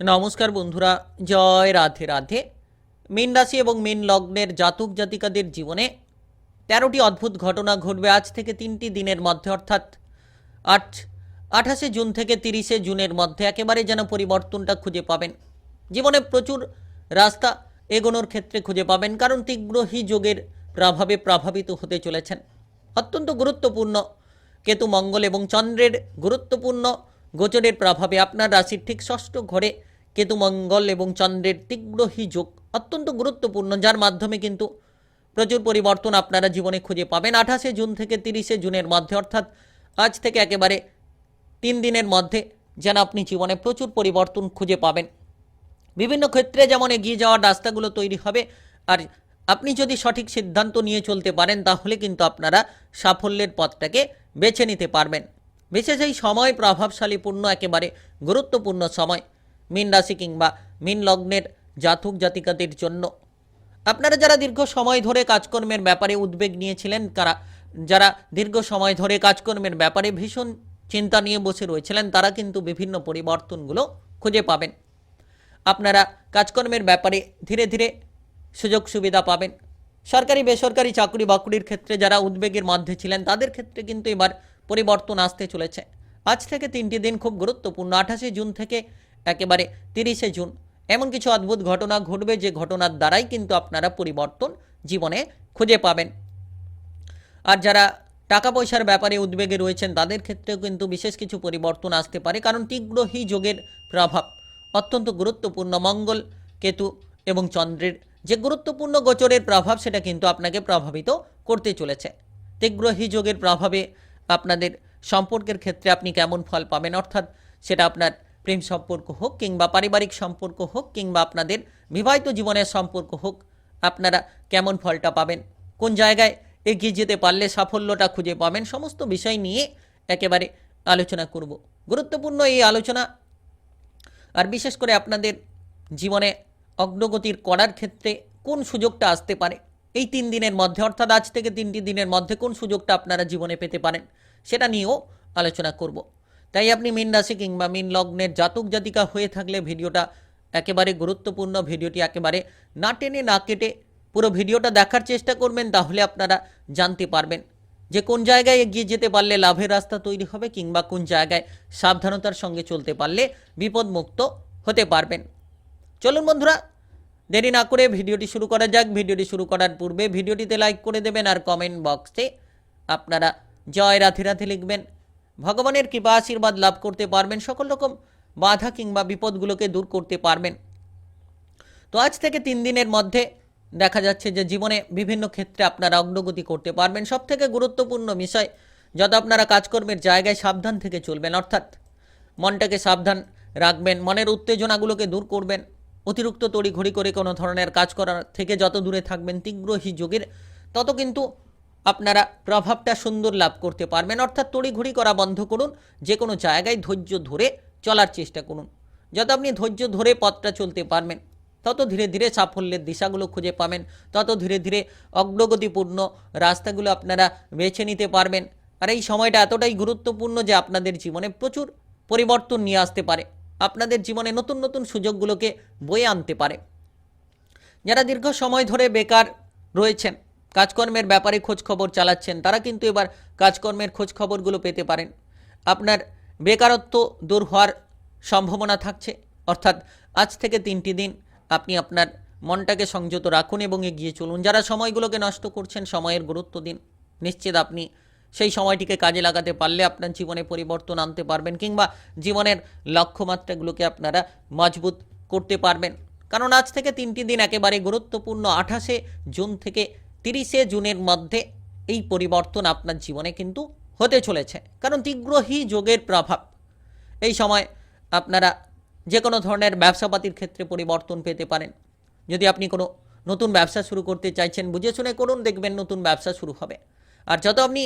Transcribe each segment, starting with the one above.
নমস্কার বন্ধুরা, জয় রাধে রাধে। মীন রাশি এবং মীন লগ্নের জাতক জাতিকাদের জীবনে তেরোটি অদ্ভুত ঘটনা ঘটবে আজ থেকে তিনটি দিনের মধ্যে, অর্থাৎ আট, আঠাশে জুন থেকে তিরিশে জুনের মধ্যে একেবারে যেন পরিবর্তনটা খুঁজে পাবেন। জীবনে প্রচুর রাস্তা এগোনোর ক্ষেত্রে খুঁজে পাবেন, কারণ তীব্রহী যোগের প্রভাবে প্রভাবিত হতে চলেছেন। অত্যন্ত গুরুত্বপূর্ণ কেতু মঙ্গল এবং চন্দ্রের গুরুত্বপূর্ণ গোচরের প্রভাবে আপনার রাশির ঠিক ষষ্ঠ ঘরে কেতু মঙ্গল এবং চন্দ্রের তীব্রহী যোগ অত্যন্ত গুরুত্বপূর্ণ, যার মাধ্যমে কিন্তু প্রচুর পরিবর্তন আপনারা জীবনে খুঁজে পাবেন। আঠাশে জুন থেকে তিরিশে জুনের মধ্যে, অর্থাৎ আজ থেকে একেবারে তিন দিনের মধ্যে যেন আপনি জীবনে প্রচুর পরিবর্তন খুঁজে পাবেন। বিভিন্ন ক্ষেত্রে যেমন এগিয়ে যাওয়ার রাস্তাগুলো তৈরি হবে, আর আপনি যদি সঠিক সিদ্ধান্ত নিয়ে চলতে পারেন, তাহলে কিন্তু আপনারা সাফল্যের পথটাকে বেছে নিতে পারবেন। বিশেষ এই সময় প্রভাবশালীপূর্ণ একেবারে গুরুত্বপূর্ণ সময়। মীন রাশি কিংবা মীন লগ্নের জাতক জাতিকাদের জন্য। আপনারা যারা দীর্ঘ সময় ধরে কাজকর্মের ব্যাপারে উদ্বেগ নিয়েছিলেন, কারা, যারা দীর্ঘ সময় ধরে কাজকর্মের ব্যাপারে ভীষণ চিন্তা নিয়ে বসে রয়েছিলেন, তারা কিন্তু বিভিন্ন পরিবর্তনগুলো খুঁজে পাবেন। আপনারা কাজকর্মের ব্যাপারে ধীরে ধীরে সুযোগ সুবিধা পাবেন। সরকারি, বেসরকারি চাকরি বাকরির ক্ষেত্রে যারা উদ্বেগের মধ্যে ছিলেন, তাদের ক্ষেত্রে কিন্তু এবার পরিবর্তন আসতে চলেছে। আজ থেকে তিনটি দিন খুব গুরুত্বপূর্ণ, আঠাশে জুন থেকে একেবারে তিরিশে জুন। এমন কিছু অদ্ভুত ঘটনা ঘটবে, যে ঘটনার দ্বারাই কিন্তু আপনারা পরিবর্তন জীবনে খুঁজে পাবেন। আর যারা টাকা পয়সার ব্যাপারে উদ্বেগে রয়েছেন, তাদের ক্ষেত্রেও কিন্তু বিশেষ কিছু পরিবর্তন আসতে পারে, কারণ তীব্রহী যোগের প্রভাব। অত্যন্ত গুরুত্বপূর্ণ মঙ্গল, কেতু এবং চন্দ্রের যে গুরুত্বপূর্ণ গোচরের প্রভাব, সেটা কিন্তু আপনাকে প্রভাবিত করতে চলেছে। তীব্রহী যোগের প্রভাবে আপনাদের সম্পর্কের ক্ষেত্রে আপনি কেমন ফল পাবেন? অর্থাৎ সেটা আপনার প্রেম সম্পর্ক হোক কিংবা পারিবারিক সম্পর্ক হোক কিংবা আপনাদের বিবাহিত জীবনের সম্পর্ক হোক, আপনারা কেমন ফলটা পাবেন? কোন জায়গায় এগিয়ে যেতে পারলে সাফল্যটা খুঁজে পাবেন? সমস্ত বিষয় নিয়ে একেবারে আলোচনা করব। গুরুত্বপূর্ণ এই আলোচনা, আর বিশেষ করে আপনাদের জীবনে অগ্রগতির করার ক্ষেত্রে কোন সুযোগটা আসতে পারে? এই তিন দিনের মধ্যে, অর্থাৎ আজ থেকে তিনটি দিনের মধ্যে কোন সুযোগটা আপনারা জীবনে পেতে পারেন? সেটা নিয়েও আলোচনা করব। তাই আপনি মীন রাশি কিংবা মিন লগ্নের জাতক জাতিকা হয়ে থাকলে ভিডিওটা একেবারে গুরুত্বপূর্ণ, ভিডিওটি একেবারে না টেনে না কেটে পুরো ভিডিওটা দেখার চেষ্টা করবেন, তাহলে আপনারা জানতে পারবেন যে কোন জায়গায় এগিয়ে যেতে পারলে লাভের রাস্তা তৈরি হবে কিংবা কোন জায়গায় সাবধানতার সঙ্গে চলতে পারলে বিপদমুক্ত হতে পারবেন। চলুন বন্ধুরা, দেরি না করে ভিডিওটি শুরু করা যাক। ভিডিওটি শুরু করার পূর্বে ভিডিওটিতে লাইক করে দেবেন আর কমেন্ট বক্সে আপনারা জয় রাধে রাধে লিখবেন। ভগবানের কৃপা আশীর্বাদ লাভ করতে পারবেন, সকল রকম বাধা কিংবা বিপদগুলোকে দূর করতে পারবেন। তো আজ থেকে তিন দিনের মধ্যে দেখা যাচ্ছে যে জীবনে বিভিন্ন ক্ষেত্রে আপনারা অগ্রগতি করতে পারবেন। সব থেকে গুরুত্বপূর্ণ বিষয়, যত আপনারা কাজকর্মের জায়গায় সাবধান থেকে চলবেন, অর্থাৎ মনটাকে সাবধান রাখবেন, মনের উত্তেজনাগুলোকে দূর করবেন, অতিরিক্ত তড়িঘড়ি করে কোনো ধরনের কাজ করার থেকে যত দূরে থাকবেন তীব্রহী যোগের তত কিন্তু আপনারা প্রভাবটা সুন্দর লাভ করতে পারবেন। অর্থাৎ তড়িঘড়ি করা বন্ধ করুন যে কোনো জায়গায় ধৈর্য ধরে চলার চেষ্টা করুন। যত আপনি ধৈর্য ধরে পথটা চলতে পারবেন, তত ধীরে ধীরে সাফল্যের দিশাগুলো খুঁজে পাবেন, তত ধীরে ধীরে অগ্রগতিপূর্ণ রাস্তাগুলো আপনারা বেছে নিতে পারবেন। আর এই সময়টা এতটাই গুরুত্বপূর্ণ যে আপনাদের জীবনে প্রচুর পরিবর্তন নিয়ে আসতে পারে। আপনাদের জীবনে নতুন নতুন সুযোগগুলোকে বয়ে আনতে পারে। যারা দীর্ঘ সময় ধরে বেকার রয়েছেন কাজকর্মের ব্যাপারে খোঁজ খবর চালাচ্ছেন, তারা কিন্তু এবার কাজকর্মের খোঁজ খবরগুলো পেতে পারেন। আপনার বেকারত্ব দূর হওয়ার সম্ভাবনা থাকছে, অর্থাৎ আজ থেকে তিনটি দিন আপনি আপনার মনটাকে সংযত রাখুন এবং এগিয়ে চলুন। যারা সময়গুলোকে নষ্ট করছেন, সময়ের গুরুত্ব দিন। নিশ্চিত আপনি সেই সময়টিকে কাজে লাগাতে পারলে আপনার জীবনে পরিবর্তন আনতে পারবেন কিংবা জীবনের লক্ষ্যমাত্রাগুলোকে আপনারা মজবুত করতে পারবেন। কারণ আজ থেকে তিনটি দিন একেবারে গুরুত্বপূর্ণ। আঠাশে জুন থেকে তিরিশে জুনের মধ্যে এই পরিবর্তন আপনার জীবনে কিন্তু হতে চলেছে। কারণ তীব্রহী যোগের প্রভাব, এই সময় আপনারা যে কোনো ধরনের ব্যবসাপাতির ক্ষেত্রে পরিবর্তন পেতে পারেন। যদি আপনি কোনো নতুন ব্যবসা শুরু করতে চাইছেন, বুঝে শুনে করুন, দেখবেন নতুন ব্যবসা শুরু হবে। আর যত আপনি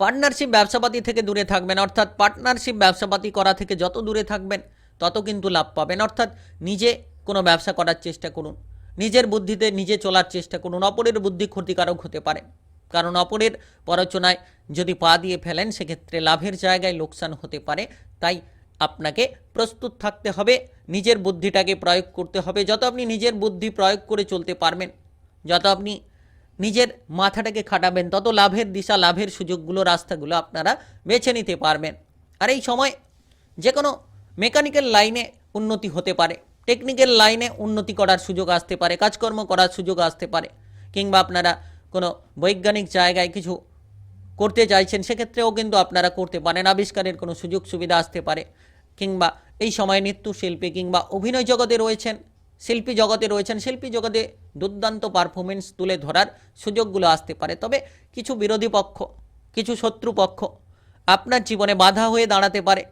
পার্টনারশিপ ব্যবসাপাতি থেকে দূরে থাকবেন, অর্থাৎ পার্টনারশিপ ব্যবসাপাতি করা থেকে যত দূরে থাকবেন, তত কিন্তু লাভ পাবেন। অর্থাৎ নিজে কোনো ব্যবসা করার চেষ্টা করুন। নিজের বুদ্ধিতে নিজে চলার চেষ্টা করুন। অপরের বুদ্ধি ক্ষতিকারক হতে পারে। কারণ অপরের পরচনায় যদি পা দিয়ে ফেলেন, সেক্ষেত্রে লাভের জায়গায় লোকসান হতে পারে। তাই আপনাকে প্রস্তুত থাকতে হবে। নিজের বুদ্ধিটাকে প্রয়োগ করতে হবে। যত আপনি নিজের বুদ্ধি প্রয়োগ করে চলতে পারবেন, যত আপনি নিজের মাথাটাকে খাটাবেন, তত লাভের দিশা, লাভের সুযোগগুলো, রাস্তাগুলো আপনারা বেছে নিতে পারবেন। আর এই সময় যে কোনো মেকানিক্যাল লাইনে উন্নতি হতে পারে। টেকনিক্যাল লাইনে উন্নতি করার সুযোগ আসতে পারে, কাজকর্ম করার সুযোগ আসতে পারে, কিংবা আপনারা কোনো বৈজ্ঞানিক জায়গায় কিছু করতে চাইছেন, সেক্ষেত্রেও কিন্তু আপনারা করতে পারেন, আবিষ্কারের কোনো সুযোগ সুবিধা আসতে পারে, কিংবা এই সময় নৃত্যশিল্পী কিংবা অভিনয় জগতে রয়েছেন, শিল্পী জগতে রয়েছেন, শিল্পী জগতে দুর্দান্ত পারফরমেন্স তুলে ধরার সুযোগগুলো আসতে পারে। তবে কিছু বিরোধী পক্ষ, কিছু শত্রুপক্ষ আপনার জীবনে বাধা হয়ে দাঁড়াতে পারে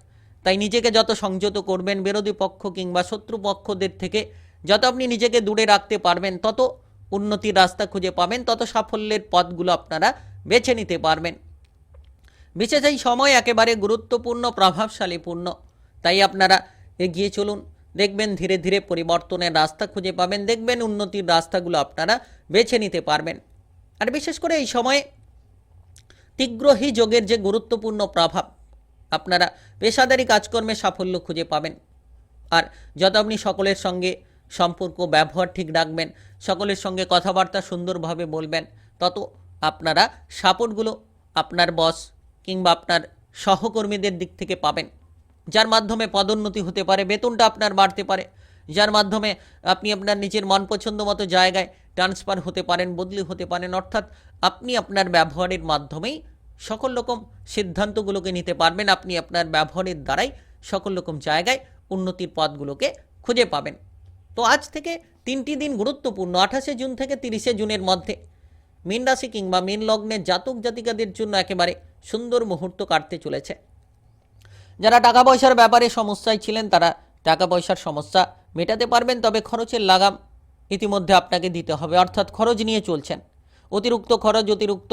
তাই নিজেকে যত সংযত করবেন, বিরোধী পক্ষ কিংবা শত্রুপক্ষদের থেকে যত আপনি নিজেকে দূরে রাখতে পারবেন, তত উন্নতির রাস্তা খুঁজে পাবেন, তত সাফল্যের পথগুলো আপনারা বেছে নিতে পারবেন। বিশেষ এই সময় একেবারে গুরুত্বপূর্ণ, প্রভাবশালীপূর্ণ। তাই আপনারা এগিয়ে চলুন, দেখবেন ধীরে ধীরে পরিবর্তনের রাস্তা খুঁজে পাবেন, দেখবেন উন্নতির রাস্তাগুলো আপনারা বেছে নিতে পারবেন। আর বিশেষ করে এই সময়ে তীগ্রহী যোগের যে গুরুত্বপূর্ণ প্রভাব আপনারা পেশাদারি কাজকর্মে সাফল্য খুঁজে পাবেন। আর যত আপনি সকলের সঙ্গে সম্পর্ক, ব্যবহার ঠিক রাখবেন, সকলের সঙ্গে কথাবার্তা সুন্দরভাবে বলবেন, তত আপনারা সাপোর্টগুলো আপনার বস কিংবা আপনার সহকর্মীদের দিক থেকে পাবেন। যার মাধ্যমে পদোন্নতি হতে পারে, বেতনটা আপনার বাড়তে পারে। যার মাধ্যমে আপনি আপনার নিজের মন পছন্দ মতো জায়গায় ট্রান্সফার হতে পারেন, বদলি হতে পারেন, অর্থাৎ আপনি আপনার ব্যবহারের মাধ্যমেই সকল রকম সিদ্ধান্তগুলোকে নিতে পারবেন আপনি আপনার ব্যবহারের দ্বারাই সকল রকম জায়গায় উন্নতির পথগুলোকে খুঁজে পাবেন। তো আজ থেকে তিনটি দিন গুরুত্বপূর্ণ, আঠাশে জুন থেকে তিরিশে জুনের মধ্যে। মীন রাশি কিংবা মীন লগ্নের জাতক জাতিকাদের জন্য একেবারে সুন্দর মুহূর্ত কাটতে চলেছে। যারা টাকা পয়সার ব্যাপারে সমস্যায় ছিলেন, তারা টাকা পয়সার সমস্যা মেটাতে পারবেন, তবে খরচের লাগাম ইতিমধ্যে আপনাকে দিতে হবে, অর্থাৎ খরচ নিয়ে চলছেন। অতিরিক্ত খরচ, অতিরিক্ত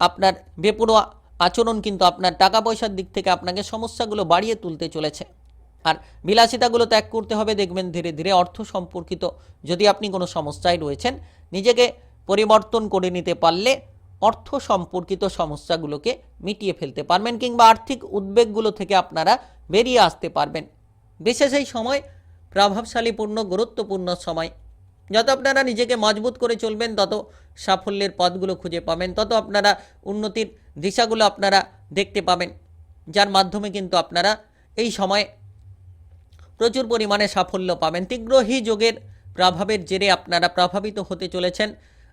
আপনার বেপরোয়া আচরণ কিন্তু আপনার টাকা পয়সার দিক থেকে আপনাকে সমস্যাগুলো বাড়িয়ে তুলতে চলেছে। আর বিলাসিতাগুলো ত্যাগ করতে হবে, দেখবেন ধীরে ধীরে অর্থ সম্পর্কিত যদি আপনি কোনো সমস্যায় রয়েছেন, নিজেকে পরিবর্তন করে নিতে পারলে অর্থ সম্পর্কিত সমস্যাগুলোকে মিটিয়ে ফেলতে পারবেন কিংবা আর্থিক উদ্বেগগুলো থেকে আপনারা বেরিয়ে আসতে পারবেন। বিশেষ এই সময়, প্রভাবশালীপূর্ণ, গুরুত্বপূর্ণ সময় যত আপনারা নিজেকে মজবুত করে চলবেন, তত সাফল্যের পথগুলো খুঁজে পাবেন, তত আপনারা উন্নতির দিশাগুলো আপনারা দেখতে পাবেন, যার মাধ্যমে কিন্তু আপনারা এই সময় প্রচুর পরিমাণে সাফল্য পাবেন। তীব্রহী যোগের প্রভাবের জেরে আপনারা প্রভাবিত হতে চলেছেন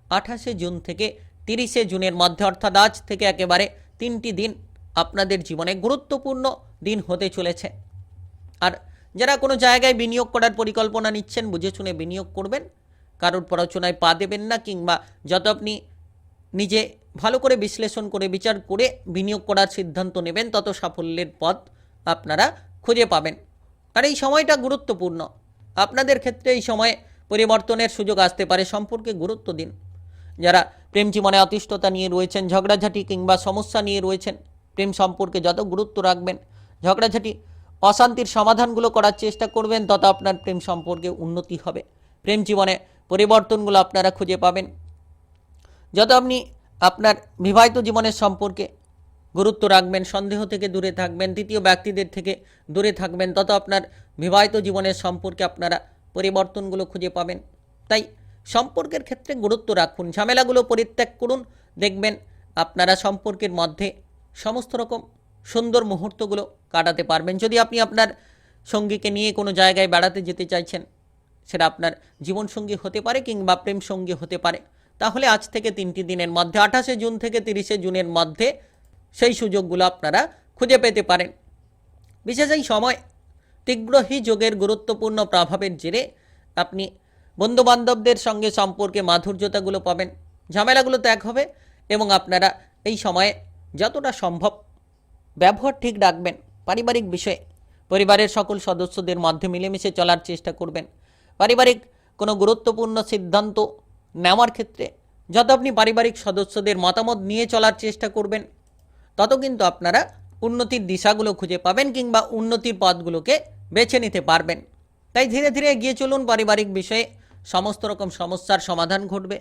আঠাশে জুন থেকে তিরিশে জুনের মধ্যে, অর্থাৎ আজ থেকে একেবারে তিনটি দিন আপনাদের জীবনে গুরুত্বপূর্ণ দিন হতে চলেছে। আর যারা কোনো জায়গায় বিনিয়োগ করার পরিকল্পনা নিচ্ছেন, বুঝে শুনে বিনিয়োগ করবেন কারোর প্ররোচনায় পা দেবেন না কিংবা যত আপনি নিজে ভালো করে বিশ্লেষণ করে বিচার করে বিনিয়োগ করার সিদ্ধান্ত নেবেন, তত সাফল্যের পথ আপনারা খুঁজে পাবেন। আর এই সময়টা গুরুত্বপূর্ণ। আপনাদের ক্ষেত্রে এই সময়ে পরিবর্তনের সুযোগ আসতে পারে, সম্পর্কে গুরুত্ব দিন। যারা প্রেম জীবনে অতিষ্ঠতা নিয়ে রয়েছেন, ঝগড়াঝাটি কিংবা সমস্যা নিয়ে রয়েছেন, প্রেম সম্পর্কে যত গুরুত্ব রাখবেন, ঝগড়াঝাটি, অশান্তির সমাধানগুলো করার চেষ্টা করবেন, তত আপনার প্রেম সম্পর্কে উন্নতি হবে। প্রেম জীবনে পরিবর্তনগুলো আপনারা খুঁজে পাবেন। যত আপনি আপনার বিবাহিত জীবনের সম্পর্কে গুরুত্ব রাখবেন, সন্দেহ থেকে দূরে থাকবেন, তৃতীয় ব্যক্তিদের থেকে দূরে থাকবেন, তত আপনার বিবাহিত জীবনের সম্পর্কে আপনারা পরিবর্তনগুলো খুঁজে পাবেন। তাই সম্পর্কের ক্ষেত্রে গুরুত্ব রাখুন, ঝামেলাগুলো পরিত্যাগ করুন, দেখবেন আপনারা সম্পর্কের মধ্যে সমস্ত রকম সুন্দর মুহূর্তগুলো কাটাতে পারবেন। যদি আপনি আপনার সঙ্গীকে নিয়ে কোনো জায়গায় বেড়াতে যেতে চাইছেন সেটা আপনার জীবনসঙ্গী হতে পারে কিংবা প্রেম সঙ্গী হতে পারে। তাহলে আজ থেকে তিনটি দিনের মধ্যে, আঠাশে জুন থেকে তিরিশে জুনের মধ্যে সেই সুযোগগুলো আপনারা খুঁজে পেতে পারেন। বিশেষ এই সময় তীব্রহী যোগের গুরুত্বপূর্ণ প্রভাবের জেরে আপনি বন্ধুবান্ধবদের সঙ্গে সম্পর্কে মাধুর্যতাগুলো পাবেন, ঝামেলাগুলো ত্যাগ হবে এবং আপনারা এই সময়ে যতটা সম্ভব ব্যবহার ঠিক রাখবেন, পারিবারিক বিষয়ে, পরিবারের সকল সদস্যদের মধ্যে মিলেমিশে চলার চেষ্টা করবেন। পারিবারিক কোনো গুরুত্বপূর্ণ সিদ্ধান্ত নেওয়ার ক্ষেত্রে যত আপনি পারিবারিক সদস্যদের মতামত নিয়ে চলার চেষ্টা করবেন, তত কিন্তু আপনারা উন্নতির দিশাগুলো খুঁজে পাবেন কিংবা উন্নতির পথগুলোকে বেছে নিতে পারবেন। তাই ধীরে ধীরে এগিয়ে চলুন, পারিবারিক বিষয়ে সমস্ত রকম সমস্যার সমাধান ঘটবে।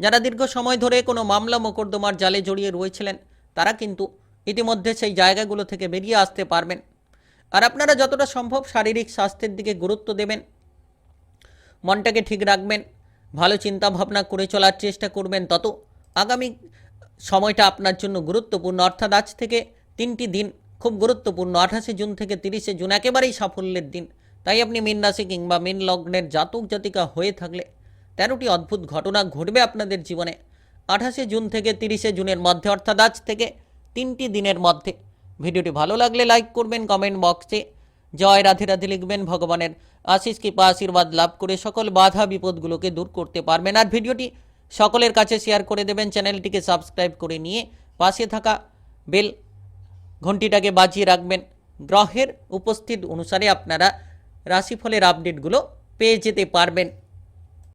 যারা দীর্ঘ সময় ধরে কোনো মামলা মোকদ্দমার জালে জড়িয়ে রয়েছিলেন, তারা কিন্তু ইতিমধ্যে সেই জায়গাগুলো থেকে বেরিয়ে আসতে পারবেন। আর আপনারা যতটা সম্ভব শারীরিক স্বাস্থ্যের দিকে গুরুত্ব দেবেন মনটাকে ঠিক রাখবেন, ভালো চিন্তা ভাবনা করে চলার চেষ্টা করবেন, তত আগামী সময়টা আপনার জন্য গুরুত্বপূর্ণ। অর্থাৎ আজ থেকে তিনটি দিন, খুব গুরুত্বপূর্ণ, আঠাশে জুন থেকে তিরিশে জুন, একেবারেই সাফল্যের দিন। তাই আপনি মীন রাশি কিংবা মীন লগ্নের জাতক জাতিকা হয়ে থাকলে তেরোটি অদ্ভুত ঘটনা ঘটবে আপনাদের জীবনে। আঠাশে জুন থেকে তিরিশে জুনের মধ্যে, অর্থাৎ আজ থেকে তিনটি দিনের মধ্যে। ভিডিওটি ভালো লাগলে লাইক করবেন, কমেন্ট বক্সে জয় রাধে রাধে লিখবেন ভগবানের আশিস কৃপা, আশীর্বাদ লাভ করে সকল বাধা বিপদগুলোকে দূর করতে পারবেন। আর ভিডিওটি সকলের কাছে শেয়ার করে দেবেন চ্যানেলটিকে সাবস্ক্রাইব করে নিয়ে পাশে থাকা বেল ঘন্টিটাকে বাজিয়ে রাখবেন। গ্রহের উপস্থিত অনুসারে আপনারা রাশিফলের আপডেটগুলো পেয়ে যেতে পারবেন।